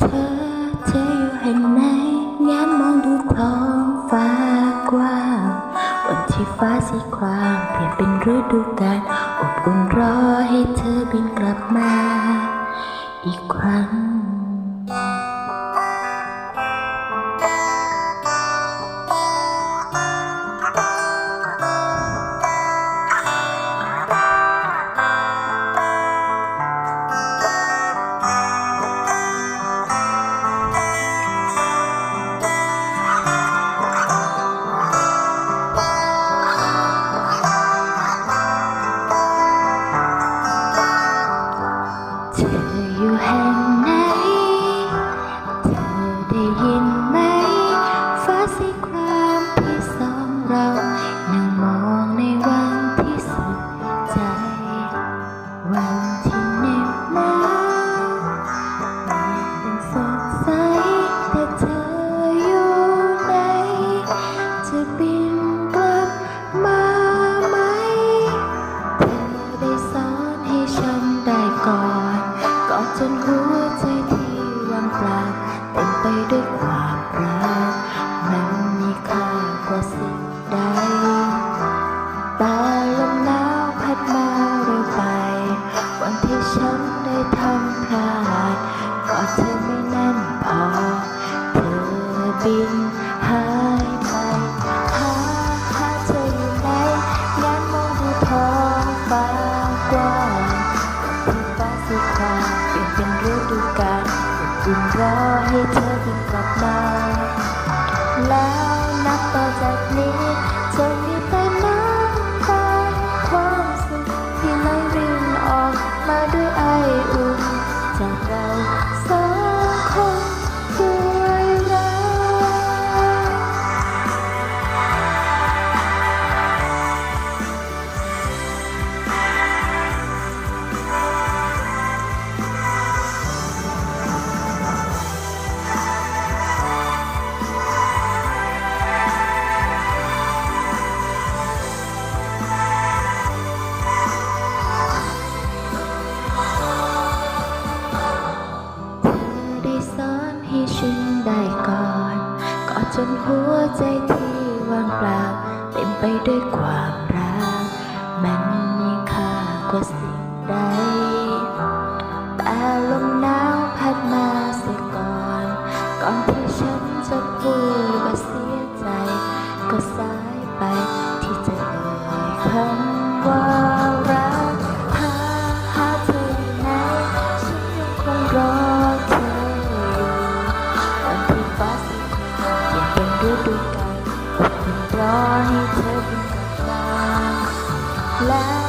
เธอเธออยู่แห่งไหนแง้มมองดูท้องฟ้ากว้างวันที่ฟ้าสีครามเปลี่ยนเป็นฤดูกาลอบอุ่นรอให้เธอบินกลับมา อีกครั้ง จนหัวใจที่ว่างเปล่าเต็มไปด้วยความรักมันมีค่ากว่าสิ่งใดแต่ลมหนาวพัดมาเร็วไป วันที่ฉันได้ทำพลาดกอดเธอไม่แน่นพอเธอบิน อบอุ่นรอให้เธอบินกลับมา แล้วนับต่อจากนี้จะมีแต่ นหัวใจที่ว่างเปล่าเต็มไปด้วยความรัก มันมีค่ากว่าสิ่งใด แต่ลมหนาวพัดมาเสียก่อน ก่อนที่ฉันจะพูดว่าเสียใจก็สาย แ